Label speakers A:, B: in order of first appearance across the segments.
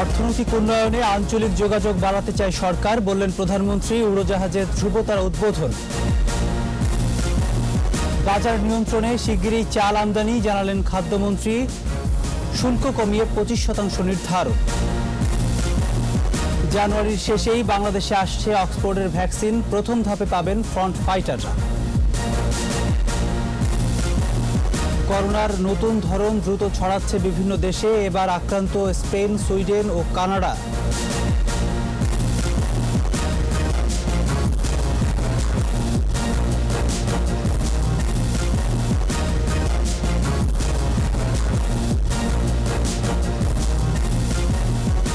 A: অর্থনৈতিক উন্নয়নে আঞ্চলিক যোগাযোগ বাড়াতে চায় সরকার, বললেন প্রধানমন্ত্রী উড়োজাহাজের ধ্রুবতার উদ্বোধন। বাজার নিয়ন্ত্রণে শিগগিরই চাল আমদানি, জানালেন খাদ্যমন্ত্রী। শুল্ক কমিয়ে পঁচিশ শতাংশ নির্ধারণ। জানুয়ারির শেষেই বাংলাদেশে আসছে অক্সফোর্ডের ভ্যাকসিন, প্রথম ধাপে পাবেন ফ্রন্ট ফাইটাররা। করোনার নতুন ধরন দ্রুত ছড়াচ্ছে বিভিন্ন দেশে, এবার আক্রান্ত স্পেন, সুইডেন ও কানাডা।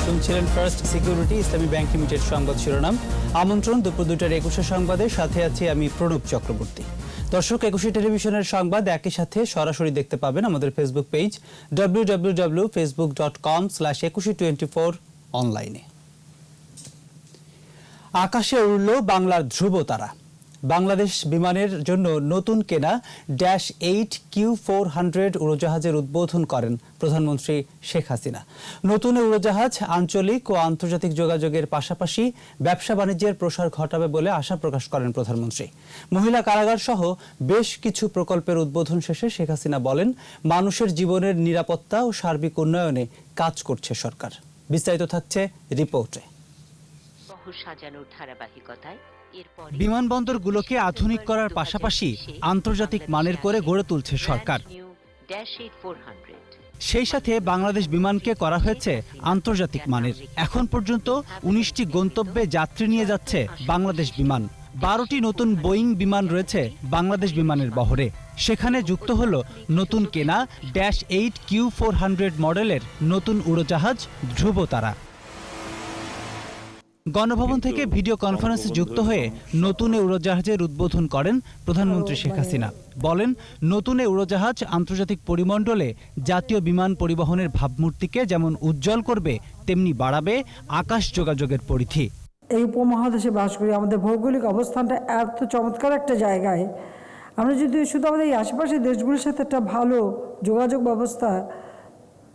A: শুনছিলেন First Security Islami Bank Limited সংবাদ শিরোনাম। আমন্ত্রণ, দুপুর দুটার একুশে সংবাদে। সাথে আছি আমি প্রণব চক্রবর্তী। দর্শক, একুশে টেলিভিশনের সংবাদ একই সাথে সরাসরি দেখতে পাবেন আমাদের Facebook page W W W Facebook dot com slash Ekushey twenty four অনলাইনে আকাশে উড়ল বাংলার ধ্রুব তারা। বাংলাদেশ বিমানের জন্য নতুন কেনা dash eight Q four hundred উড়োজাহাজের উদ্বোধন করেন প্রধানমন্ত্রী শেখ হাসিনা। নতুন উড়োজাহাজ আঞ্চলিক ও আন্তর্জাতিক যোগাযোগের পাশাপাশি ব্যবসা বাণিজ্যের প্রসার ঘটাবে বলে আশা প্রকাশ করেন প্রধানমন্ত্রী। মহিলা কারাগার সহ বেশ কিছু প্রকল্পের উদ্বোধন শেষে শেখ হাসিনা বলেন, মানুষের জীবনের নিরাপত্তা ও সার্বিক উন্নয়নে কাজ করছে সরকার। বিস্তারিত থাকছে রিপোর্টে।
B: সাজানোর ধারাবাহিকতায়
A: বিমানবন্দরগুলোকে আধুনিক করার পাশাপাশি আন্তর্জাতিক মানের করে গড়ে তুলছে সরকার। সেই সাথে বাংলাদেশ বিমানকে করা হয়েছে আন্তর্জাতিক মানের। এখন পর্যন্ত উনিশটি গন্তব্যে যাত্রী নিয়ে যাচ্ছে বাংলাদেশ বিমান। বারোটি নতুন বোয়িং বিমান রয়েছে বাংলাদেশ বিমানের বহরে। সেখানে যুক্ত হল নতুন কেনা dash eight Q four hundred মডেলের নতুন উড়োজাহাজ ধ্রুবতারা। গণভবন থেকে ভিডিও কনফারেন্সে যুক্ত হয়ে নতুন উড়োজাহাজের উদ্বোধন করেন প্রধানমন্ত্রী শেখ হাসিনা। বলেন, নতুন উড়োজাহাজ আন্তর্জাতিক পরিমণ্ডলে জাতীয় বিমান পরিবহনের ভাবমূর্তিকে যেমন উজ্জ্বল করবে, তেমনি বাড়াবে আকাশ যোগাযোগের পরিধি।
C: এই উপমহাদেশে বাস করি আমাদের ভৌগোলিক অবস্থানটা এত চমৎকার একটা জায়গায়। আমরা যদি শুধু আমাদের এই আশেপাশের দেশগুলোর সাথে একটা ভালো যোগাযোগ ব্যবস্থা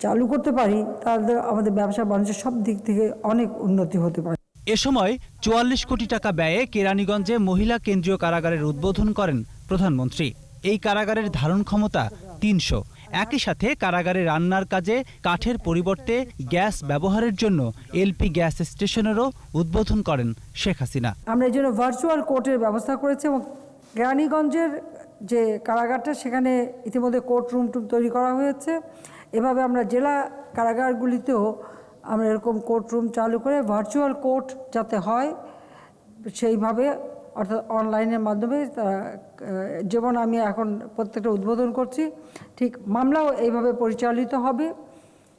C: চালু করতে পারি, তাহলে আমাদের ব্যবসা বাণিজ্য সব দিক থেকে অনেক উন্নতি হতে পারে।
A: এ সময় চুয়াল্লিশ কোটি টাকা ব্যয়ে কেরানীগঞ্জে মহিলা কেন্দ্রীয় কারাগারের উদ্বোধন করেন প্রধানমন্ত্রী। এই কারাগারের ধারণ ক্ষমতা তিনশো। একই সাথে কারাগারে রান্নার কাজে, কাঠের পরিবর্তে গ্যাস ব্যবহারের জন্য এলপি গ্যাস স্টেশনেরও উদ্বোধন করেন শেখ হাসিনা।
C: আমরা এই জন্য ভার্চুয়াল কোর্টের ব্যবস্থা করেছি এবং কেরানীগঞ্জের যে কারাগারটা, সেখানে ইতিমধ্যে কোর্ট রুম টুম তৈরি করা হয়েছে। এভাবে আমরা জেলা কারাগারগুলিতেও আমরা এরকম কোর্ট রুম চালু করে ভার্চুয়াল কোর্ট যাতে হয় সেইভাবে অর্থাৎ অনলাইনের মাধ্যমে যেমন আমি এখন প্রত্যেকটা উদ্বোধন করছি ঠিক মামলাও এইভাবে পরিচালিত হবে।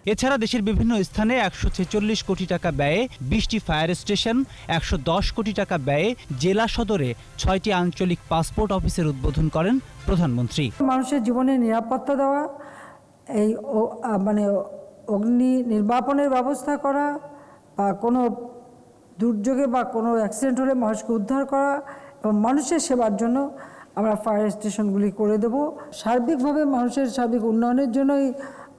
A: এছাড়া দেশের বিভিন্ন স্থানে একশো ছেচল্লিশ কোটি টাকা ব্যয়ে বিশটি ফায়ার স্টেশন একশো দশ কোটি টাকা ব্যয়ে জেলা সদরে ছয়টি আঞ্চলিক পাসপোর্ট অফিসের উদ্বোধন করেন প্রধানমন্ত্রী।
C: মানুষের জীবনে নিরাপত্তা দেওয়া এই মানে অগ্নি নির্বাপনের ব্যবস্থা করা বা কোনো দুর্যোগে বা কোনো অ্যাক্সিডেন্ট হলে মানুষকে উদ্ধার করা এবং মানুষের সেবার জন্য আমরা ফায়ার স্টেশনগুলি করে দেব। সার্বিকভাবে মানুষের সার্বিক উন্নয়নের জন্যই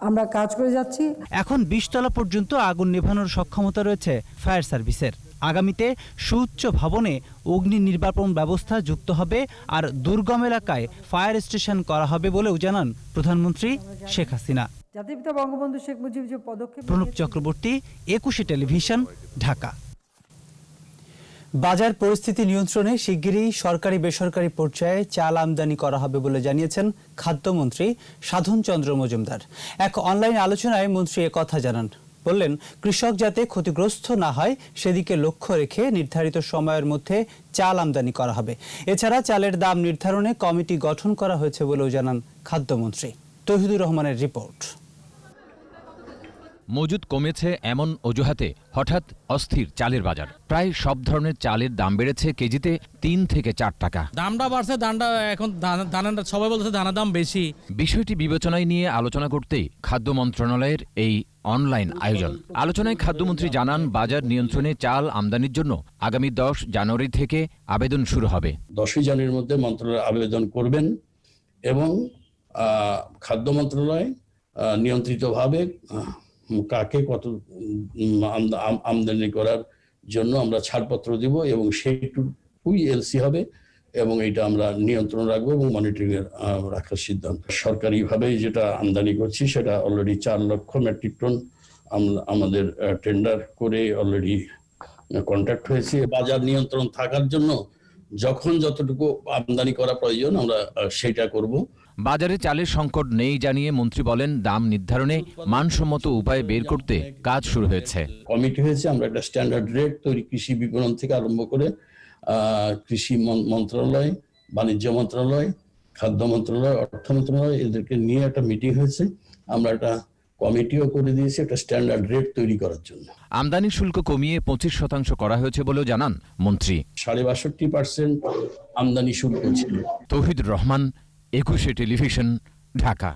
C: আমরা কাজ করে যাচ্ছি।
A: এখন বিশতলা পর্যন্ত আগুন নেভানোর সক্ষমতা রয়েছে ফায়ার সার্ভিসের আগামীতে সুউচ্চ ভবনে অগ্নি নির্বাপন ব্যবস্থা যুক্ত হবে আর দুর্গম এলাকায় ফায়ার স্টেশন করা হবে বলেও জানান প্রধানমন্ত্রী শেখ হাসিনা।
C: জাতির বঙ্গবন্ধু শেখ মুজিব যে পদক্ষেপ
A: প্রণব চক্রবর্তী, একুশে টেলিভিশন, ঢাকা। বাজার পরিস্থিতি নিয়ন্ত্রণে শিগগিরই সরকারি বেসরকারি পর্যায়ে চাল আমদানি করা হবে বলে জানিয়েছেন খাদ্যমন্ত্রী সাধন চন্দ্র মজুমদার। এক অনলাইন আলোচনায় মন্ত্রী কথা জানান। বললেন, কৃষক যাতে ক্ষতিগ্রস্ত না হয়, সেদিকে লক্ষ্য রেখে নির্ধারিত সময়ের মধ্যে চাল আমদানি করা হবে। এছাড়া চালের দাম নির্ধারণে কমিটি গঠন করা হয়েছে বলেও জানান খাদ্যমন্ত্রী। তহিদুর রহমানের রিপোর্ট।
D: মজুদ কমেছে এমন অজুহাতে হঠাৎ অস্থির চালের বাজার। প্রায় সব ধরনের চালের দাম বেড়েছে কেজিতে তিন থেকে চার টাকা।
E: দামটা বাড়ছে দামটা এখন ধানের সবাই বলছে ধানের দাম বেশি।
D: বিষয়টি বিবেচনায় নিয়ে আলোচনা করতেই খাদ্য মন্ত্রণালয়ের এই অনলাইন আয়োজন। আলোচনায় খাদ্যমন্ত্রী জানান বাজার নিয়ন্ত্রণে চাল আমদানির জন্য আগামী দশ জানুয়ারি থেকে আবেদন শুরু হবে।
F: দশই জানুয়ারির মধ্যে মন্ত্রণালয় আবেদন করবেন এবং খাদ্য মন্ত্রণালয় নিয়ন্ত্রিতভাবে কাকে কত আম- আমদানি করার জন্য আমরা ছাড়পত্র দিব এবং সেইটুকুই এলসি হবে এবং এটা আমরা নিয়ন্ত্রণ রাখব এবং মনিটরিং এর রাখার সিদ্ধান্ত। সরকারিভাবে যেটা আমদানি করছি সেটা অলরেডি চার লক্ষ মেট্রিক টন আম- আমাদের টেন্ডার করে অলরেডি কন্ট্যাক্ট হয়েছে। বাজার নিয়ন্ত্রণ থাকার জন্য যখন যতটুকু আমদানি করা প্রয়োজন আমরা সেটা করব।
D: বাজারে চালের সংকট নেই জানিয়ে মন্ত্রী বলেন দাম নির্ধারণে মানসম্মত উপায় বের করতে কাজ শুরু হয়েছে।
F: কমিটি হয়েছে আমরা একটা স্ট্যান্ডার্ড রেট তৈরি কৃষি বিপণন থেকে আরম্ভ করে কৃষি মন্ত্রণালয় বাণিজ্য মন্ত্রণালয় খাদ্য মন্ত্রণালয় অর্থ মন্ত্রণালয় এদেরকে নিয়ে একটা মিটিং হয়েছে। আমরা একটা কমিটিও করে দিয়েছি একটা স্ট্যান্ডার্ড রেট তৈরি করার জন্য।
D: আমদানি শুল্ক কমিয়ে পঁচিশ শতাংশ করা হয়েছে বলেও জানান মন্ত্রী।
F: সাড়ে বাষট্টি পার্সেন্ট আমদানি শুল্ক ছিল।
D: তৌহিদুর রহমান একুশে টেলিভিশন, ঢাকা।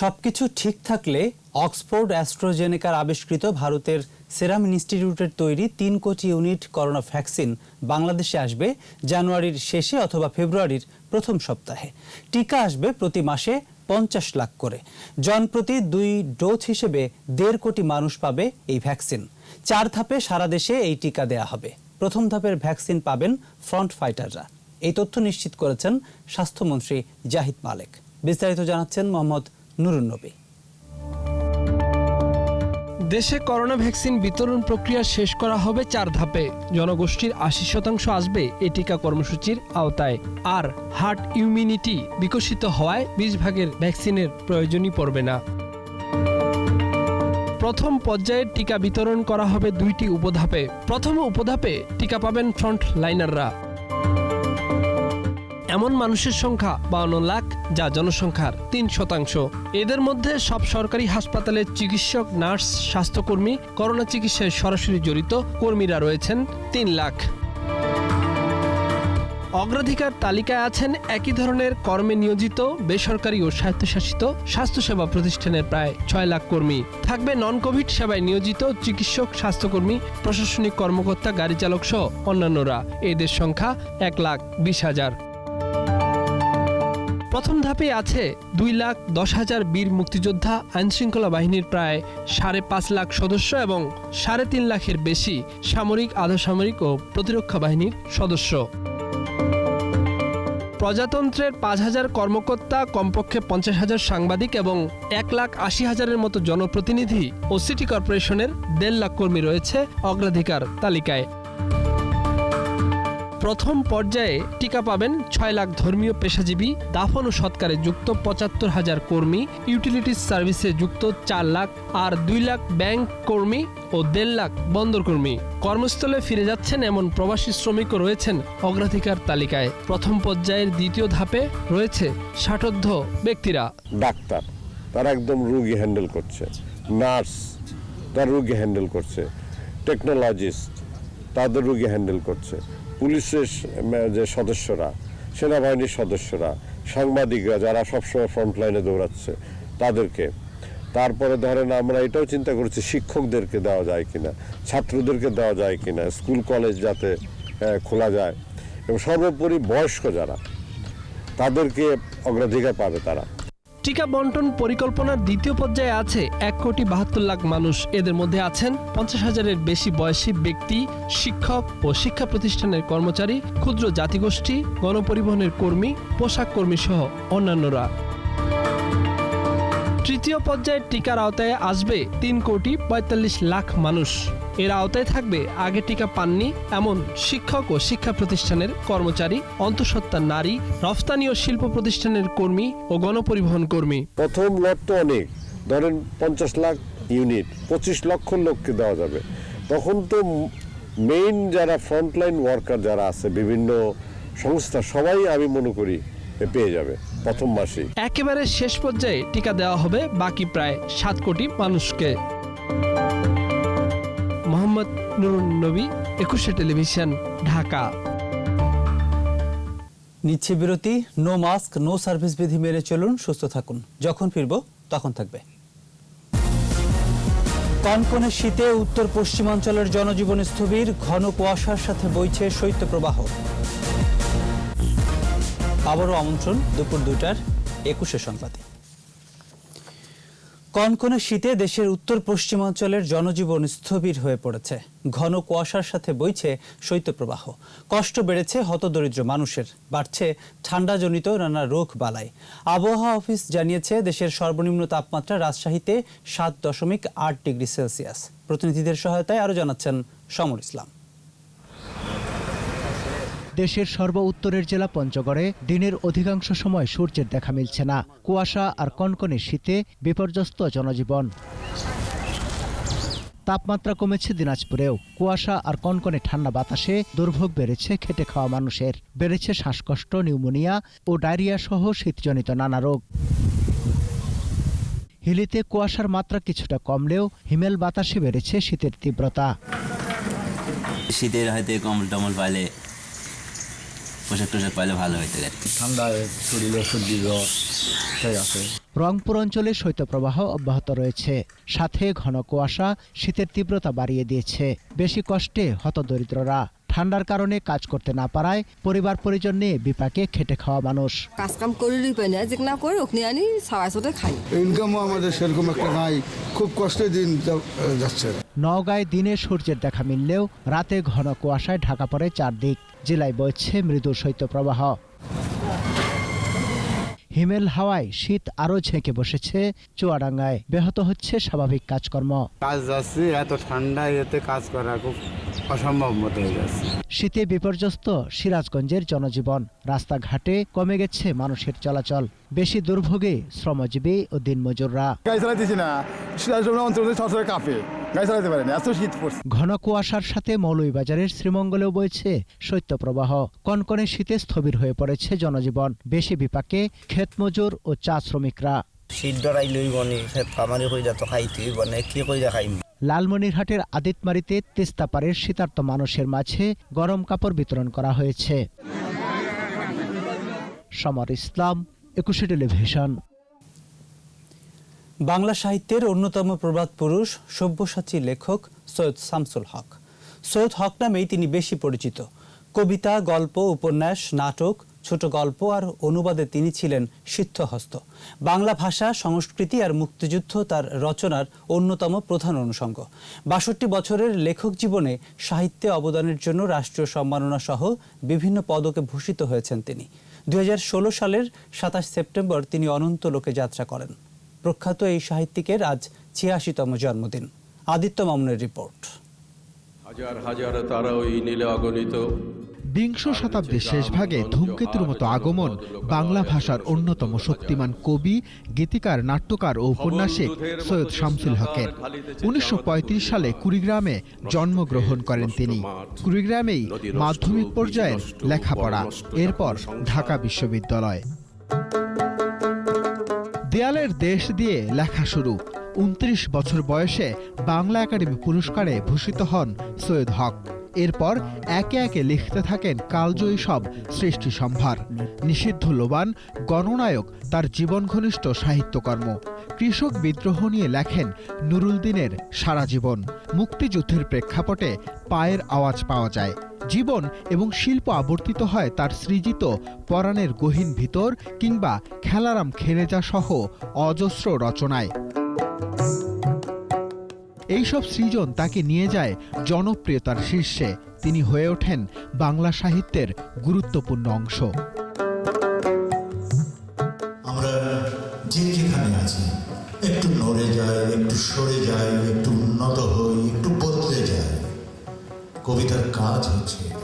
A: সবকিছু ঠিক থাকলে অক্সফোর্ড অ্যাস্ট্রোজেনেকার আবিষ্কৃত ভারতের সেরাম ইনস্টিটিউটের তৈরি তিন কোটি ইউনিট করোনা ভ্যাকসিন বাংলাদেশে আসবে জানুয়ারির শেষে অথবা ফেব্রুয়ারির প্রথম সপ্তাহে। টিকা আসবে প্রতি মাসে পঞ্চাশ লাখ করে। জনপ্রতি দুই ডোজ হিসেবে দেড় কোটি মানুষ পাবে এই ভ্যাকসিন। চার ধাপে সারা দেশে এই টিকা দেয়া হবে। প্রথম ধাপের ভ্যাকসিন পাবেন ফ্রন্ট ফাইটাররা। এই তথ্য নিশ্চিত করেছেন স্বাস্থ্যমন্ত্রী জাহিদ মালেক। বিস্তারিত জানাচ্ছেন মোহাম্মদ নুরুন নবী।
G: দেশে করোনা ভ্যাকসিন বিতরণ প্রক্রিয়া শেষ করা হবে চার ধাপে। জনগোষ্ঠীর আশি শতাংশ আসবে এই টিকা কর্মসূচির আওতায়। আর হার্ট ইমিউনিটি বিকশিত হওয়ায় বিশ ভাগের ভ্যাকসিনের প্রয়োজনই পড়বে না। প্রথম পর্যায়ে টিকা বিতরণ করা হবে দুইটি উপধাপে। প্রথম উপধাপে টিকা পাবেন ফ্রন্ট লাইনাররা এমন মানুষের সংখ্যা বাউন্ন লাখ, যা জনসংখ্যার তিন শতাংশ। এদের মধ্যে সব সরকারি হাসপাতালের চিকিৎসক, নার্স, স্বাস্থ্যকর্মী, করোনা চিকিৎসায় সরাসরি জড়িত কর্মীরা রয়েছেন তিন লাখ। অগ্রাধিকার তালিকায় আছেন একই ধরনের কর্মে নিয়োজিত, বেসরকারি ও স্বায়ত্তশাসিত স্বাস্থ্যসেবা প্রতিষ্ঠানের প্রায় ছয় লাখ কর্মী। থাকবে নন কোভিড সেবায় নিয়োজিত চিকিৎসক, স্বাস্থ্যকর্মী, প্রশাসনিক কর্মকর্তা গাড়ি চালক সহ অন্যান্যরা। এদের সংখ্যা এক লাখ বিশ হাজার। প্রথম ধাপে আছে দুই লাখ দশ হাজার বীর মুক্তিযোদ্ধা, আইনশৃঙ্খলা বাহিনীর প্রায় সাড়ে পাঁচ লাখ সদস্য এবং সাড়ে তিন লাখের বেশি সামরিক, আধাসামরিক ও প্রতিরক্ষা বাহিনীর সদস্য। প্রজাতন্ত্রের পাঁচ হাজার কর্মকর্তা, কমপক্ষে পঞ্চাশ হাজার সাংবাদিক এবং এক লাখ আশি হাজারের মতো জনপ্রতিনিধি ও সিটি কর্পোরেশনের দেড় লাখ কর্মী রয়েছে অগ্রাধিকার তালিকায়। প্রথম পর্যায়ে টিকা পাবেন ছয় লাখ ধর্মীয় পেশাজীবী, দাফন ও সৎকারে যুক্ত পঁচাত্তর হাজার কর্মী, ইউটিলিটিস সার্ভিসে যুক্ত চার লাখ আর দুই লাখ ব্যাংক কর্মী ও দেড় লাখ বন্দর কর্মী। কর্মস্থলে ফিরে যাচ্ছেন এমন প্রবাসী শ্রমিকও রয়েছেন অগ্রাধিকার তালিকায়। প্রথম পর্যায়ের দ্বিতীয় ধাপে রয়েছে ষাটোর্ধ ব্যক্তিরা।
H: ডাক্তার, তারা একদম রুগী হ্যান্ডেল করছে। নার্স, তার রুগী হ্যান্ডেল করছে। টেকনোলজিস্ট, তাদের রুগী হ্যান্ডেল করছে। পুলিশের যে সদস্যরা, সেনাবাহিনীর সদস্যরা, সাংবাদিকরা যারা সবসময় ফ্রন্ট লাইনে দৌড়াচ্ছে, তাদেরকে। তারপরে ধরেন আমরা এটাও চিন্তা করছি, শিক্ষকদেরকে দেওয়া যায় কিনা, ছাত্রদেরকে দেওয়া যায় কিনা, স্কুল, কলেজ যাতে খোলা যায়। এবং সর্বোপরি বয়স্ক যারা, তাদেরকে অগ্রাধিকার পাবে তারা।
G: টিকা বন্টন পরিকল্পনার দ্বিতীয় পর্যায়ে আছে এক কোটি বাহাত্তর লাখ মানুষ। এদের মধ্যে আছেন পঞ্চাশ হাজারের বেশি বয়সী ব্যক্তি, শিক্ষক ও শিক্ষা প্রতিষ্ঠানের কর্মচারী, ক্ষুদ্র জাতিগোষ্ঠী, গণপরিবহনের কর্মী, পোশাক কর্মী সহ অন্যান্যরা। তৃতীয় পর্যায়ের টিকার আওতায় আসবে তিন কোটি পঁয়তাল্লিশ লাখ মানুষ। এর আওতায় থাকবে আগে টিকা পাননি এমন শিক্ষক ও শিক্ষা প্রতিষ্ঠানের কর্মচারী অন্তঃসত্ত্বা নারী রফতানি ও শিল্প প্রতিষ্ঠানের কর্মী ও গণপরিবহন কর্মী।
H: প্রথম লট তো অনেক। ধরেন পঞ্চাশ লাখ ইউনিট পঁচিশ লক্ষ লোককে দেওয়া যাবে। তখন তো মেইন যারা ফ্রন্টলাইন ওয়ার্কার যারা আছে বিভিন্ন সংস্থা সবাই আমি মনে করি পেয়ে যাবে প্রথম মাসেই।
G: একেবারে শেষ পর্যায়ে টিকা দেওয়া হবে বাকি প্রায় সাত কোটি মানুষকে। মোহাম্মদ নুরুন নবী, একুশে টেলিভিশন, ঢাকা।
A: নিচ্ছে বিরতি, নো মাস্ক, নো সার্ভিস বিধি মেনে চলুন, সুস্থ থাকুন। যখন ফিরব, তখন থাকবে। কনকনে শীতে উত্তর পশ্চিমাঞ্চলের জনজীবন স্থবির, ঘন কুয়াশার সাথে বইছে শৈত্যপ্রবাহ। আবারও আমন্ত্রণ, দুপুর দুটার একুশে সংবাদে। কনকনে শীতে দেশের উত্তর পশ্চিমাঞ্চলের জনজীবন স্থবির হয়ে পড়েছে। ঘন কুয়াশার সাথে বইছে শৈত্যপ্রবাহ। কষ্ট বেড়েছে হতদরিদ্র মানুষের। বাড়ছে ঠান্ডাজনিত নানা রোগ বালাই। আবহাওয়া অফিস জানিয়েছে, দেশের সর্বনিম্ন তাপমাত্রা রাজশাহীতে সাত দশমিক আট ডিগ্রি সেলসিয়াস। প্রতিনিধিদের সহায়তায় আরও জানাচ্ছেন সমর ইসলাম।
I: দেশের সর্ব উত্তরের জেলা পঞ্চগড়ে দিনের অধিকাংশ সময় সূর্যের দেখা মিলছে না। কুয়াশা আর কনকনে শীতে বিপর্যস্ত জনজীবন। তাপমাত্রা কমেছে দিনাজপুরেও। কুয়াশা আর কনকনে ঠান্ডা বাতাসে দুর্ভোগ বেড়েছে খেটে খাওয়া মানুষের। বেড়েছে শ্বাসকষ্ট, নিউমোনিয়া ও ডায়রিয়া সহ শীতজনিত নানা রোগ। হিলিতে কুয়াশার মাত্রা কিছুটা কমলেও হিমেল বাতাসে বেড়েছে শীতের তীব্রতা।
J: শীতের হয়তো কম্বল টম্বল পাইলে পোশাক টোশাক পাইলে ভালো হইতে আর কি
K: ঠান্ডায় শরীরে সর্দি জ্বর সেই আছে।
I: রংপুর অঞ্চলে শৈত্যপ্রবাহ অব্যাহত রয়েছে। সাথে ঘন কুয়াশা শীতের তীব্রতা বাড়িয়ে দিয়েছে। বেশি কষ্টে হতদরিদ্ররা। ঠান্ডার কারণে কাজ করতে না পারায় পরিবার পরিজন নিয়ে বিপাকে খেটে খাওয়া মানুষ।
L: কাজ কাম করে পাই না যে না করে ওখানে আনি সাবাই সাথে খাই।
K: ইনকামও আমাদের সেরকম একটা নাই। খুব কষ্টের দিন যাচ্ছে।
I: নওগাঁয় দিনে সূর্যের দেখা মিললেও রাতে ঘন কুয়াশায় ঢাকা পড়ে চারদিক। জেলায় বইছে মৃদু শৈত্যপ্রবাহ। হিমেল হাওয়ায় শীত আরও ঝেঁকে বসেছে চুয়াডাঙ্গায়। ব্যাহত হচ্ছে স্বাভাবিক কাজকর্ম।
K: কাজ যাচ্ছে এত ঠান্ডায় এতে কাজ করা খুব অসম্ভব মতো হয়ে যাচ্ছে।
I: শীতে বিপর্যস্ত সিরাজগঞ্জের জনজীবন। রাস্তাঘাটে কমে গেছে মানুষের চলাচল। বেশি দুর্ভোগে শ্রমজীবী ও দিনমজুররা।
K: গাড়ি চালাইতেছি না। সিরাজগঞ্জ অঞ্চল সরসরে কাঁপে। গাড়ি চালাতে পারে না। এত শীত পড়ছে।
I: ঘন কুয়াশার সাথে মৌলভীবাজারের শ্রীমঙ্গলেও বইছে শৈত্যপ্রবাহ। কনকনে শীতে স্থবির হয়ে পড়েছে জনজীবন। বেশি বিপাকে ক্ষেতমজুর ও চা শ্রমিকরা।
J: শীত ডরাই লই বনে কামারি কইরা তো খাইতে বনে কি কইরা খাইম?
I: লালমনিরহাটের আদিতমারিতে তেস্তাপাড়ের শীতার্ত মানুষের মাঝে গরম কাপড় বিতরণ করা হয়েছে। সমর ইসলাম একুশে টেলিভিশন।
A: বাংলা সাহিত্যের অন্যতম প্রবাদ পুরুষ সব্যসাচী লেখক সৈয়দ শামসুল হক। সৈয়দ হক নামেই তিনি বেশি পরিচিত। কবিতা গল্প উপন্যাস নাটক ছোট গল্প আর অনুবাদে তিনি ছিলেন সিদ্ধহস্ত। বাংলা ভাষা, সংস্কৃতি আর মুক্তিযুদ্ধ তার রচনার অন্যতম প্রধান অনুষঙ্গ। বাষট্টি বছরের লেখক জীবনে সাহিত্যে অবদানের জন্য রাষ্ট্রীয় সম্মাননা সহ বিভিন্ন পদকে ভূষিত হয়েছেন তিনি। দুই হাজার ষোলো সালের সাতাশ সেপ্টেম্বর তিনি অনন্ত লোকে যাত্রা করেন। প্রখ্যাত এই সাহিত্যিকের আজ ছিয়াশিতম জন্মদিন। আদিত্য মামুনের রিপোর্ট।
M: হাজার হাজার তারা ওই নীলে অগণিত।
N: বিংশ শতাব্দীর শেষভাগে ধূমকেতুর মতো আগমন বাংলা ভাষার অন্যতম শক্তিমান কবি, গীতিকার, নাট্যকার ও উপন্যাসিক সৈয়দ শামসুল হকের। উনিশশো পঁয়ত্রিশ সালে কুড়িগ্রামে জন্মগ্রহণ করেন তিনি। কুড়িগ্রামেই মাধ্যমিক পর্যায়ের লেখাপড়া, এরপর ঢাকা বিশ্ববিদ্যালয়। দেয়ালের দেশ দিয়ে লেখা শুরু। উনত্রিশ বছর বয়সে বাংলা একাডেমি পুরস্কারে ভূষিত হন সৈয়দ হক। এরপর একে একে লিখতে থাকেন কালজয়ী সব সৃষ্টি সম্ভার। নিষিদ্ধ লোবান, গণনায়ক, তার জীবন ঘনিষ্ঠ সাহিত্যকর্ম। কৃষক বিদ্রোহ নিয়ে লেখেন নুরুল দিনের সারা জীবন। মুক্তিযুদ্ধের প্রেক্ষাপটে পায়ের আওয়াজ পাওয়া যায়। জীবন এবং শিল্প আবর্তিত হয় তার সৃজিত পরাণের গহীন ভিতর কিংবা খেলারাম খেরেজা সহ অজস্র রচনায়। এইসব সৃজন তাকে নিয়ে যায় জনপ্রিয়তার শীর্ষে। তিনি হয়ে ওঠেন বাংলা সাহিত্যের গুরুত্বপূর্ণ অংশ।
O: আমরা একটু নড়ে যায় একটু সরে যায় একটু উন্নত হই, একটু বদলে যায় কবিতার কাজ হচ্ছে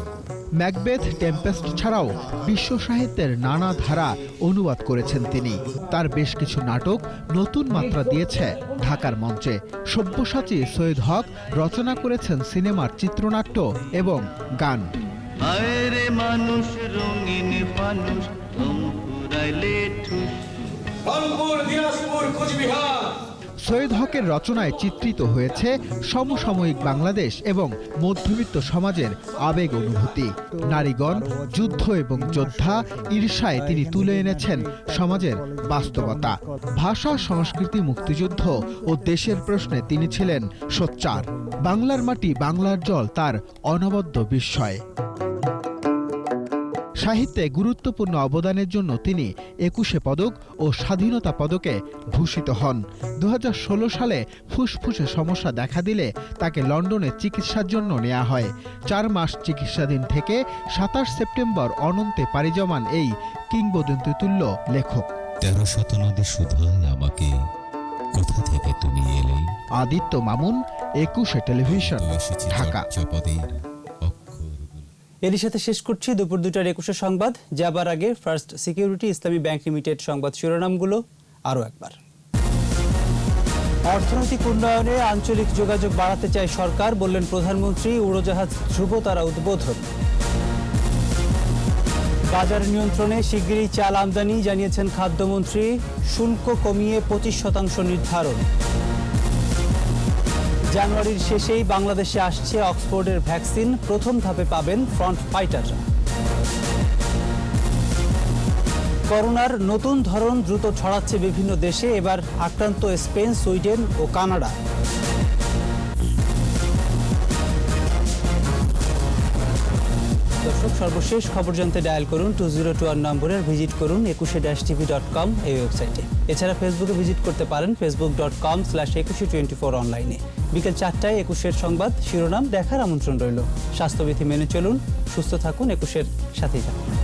N: ম্যাকবেথ টেম্পেস্ট ছাড়াও বিশ্ব সাহিত্যের নানা ধারা অনুবাদ করেছেন তিনি। তার বেশ কিছু নাটক নতুন মাত্রা দিয়েছে ঢাকার মঞ্চে। সব্যসাচী সৈয়দ হক রচনা করেছেন সিনেমার চিত্রনাট্য এবং গান।
J: মানুষ রঙিন
N: সৈয়দ হকের রচনায় চিত্রিত হয়েছে সমসাময়িক বাংলাদেশ এবং মধ্যবিত্ত সমাজের আবেগ অনুভূতি। নারীগণ, যুদ্ধ এবং যোদ্ধা ঈর্ষায় তিনি তুলে এনেছেন সমাজের বাস্তবতা। ভাষা, সংস্কৃতি, মুক্তিযুদ্ধ ও দেশের প্রশ্নে তিনি ছিলেন সোচ্চার। বাংলার মাটি বাংলার জল তার অনবদ্য বিস্ময়। সাহিত্যে গুরুত্বপূর্ণ অবদানের জন্য তিনি একুশে পদক ও স্বাধীনতা পদকে ভূষিত হন। দু হাজার ষোলো সালে ফুসফুসে সমস্যা দেখা দিলে তাকে লন্ডনে চিকিৎসার জন্য নেওয়া হয়। চার মাস চিকিৎসাধীন থেকে সাতাশ সেপ্টেম্বর অনন্তে পাড়ি জমান এই কিংবদন্তি তুল্য লেখক।
O: তেরো শত নদী শুধায় আমাকে কোথা থেকে তুমি এলে?
N: আদিত্য মামুন একুশে টেলিভিশন ঢাকা।
A: এরই সাথে শেষ করছি দুপুর দুটার একুশে সংবাদ। যাবার আগে First Security Islami Bank Limited সংবাদ শিরোনামগুলো আরও একবার। অর্থনৈতিক উন্নয়নে আঞ্চলিক যোগাযোগ বাড়াতে চায় সরকার, বললেন প্রধানমন্ত্রী, উড়োজাহাজ ধ্রুবতারা উদ্বোধন। বাজার নিয়ন্ত্রণে শিগগিরই চাল আমদানি, জানিয়েছেন খাদ্যমন্ত্রী, শুল্ক কমিয়ে পঁচিশ শতাংশ নির্ধারণ। জানুয়ারির শেষেই বাংলাদেশে আসছে অক্সফোর্ডের ভ্যাকসিন। প্রথম ধাপে পাবেন ফ্রন্ট ফাইটাররা। করোনার নতুন ধরন দ্রুত ছড়াচ্ছে বিভিন্ন দেশে। এবার আক্রান্ত স্পেন, সুইডেন ও কানাডা। দর্শক, সর্বশেষ খবর জানতে ডায়াল করুন টু জিরো টু ওয়ান নম্বরে ভিজিট করুন Ekushey dash TV dot com এই ওয়েবসাইটে। এছাড়া ফেসবুকে ভিজিট করতে পারেন Facebook dot com slash Ekushey twenty four অনলাইনে বিকেল চারটায় একুশের সংবাদ, শিরোনাম, দেখার আমন্ত্রণ রইল। স্বাস্থ্যবিধি মেনে চলুন, সুস্থ থাকুন একুশের সাথেই থাকুন।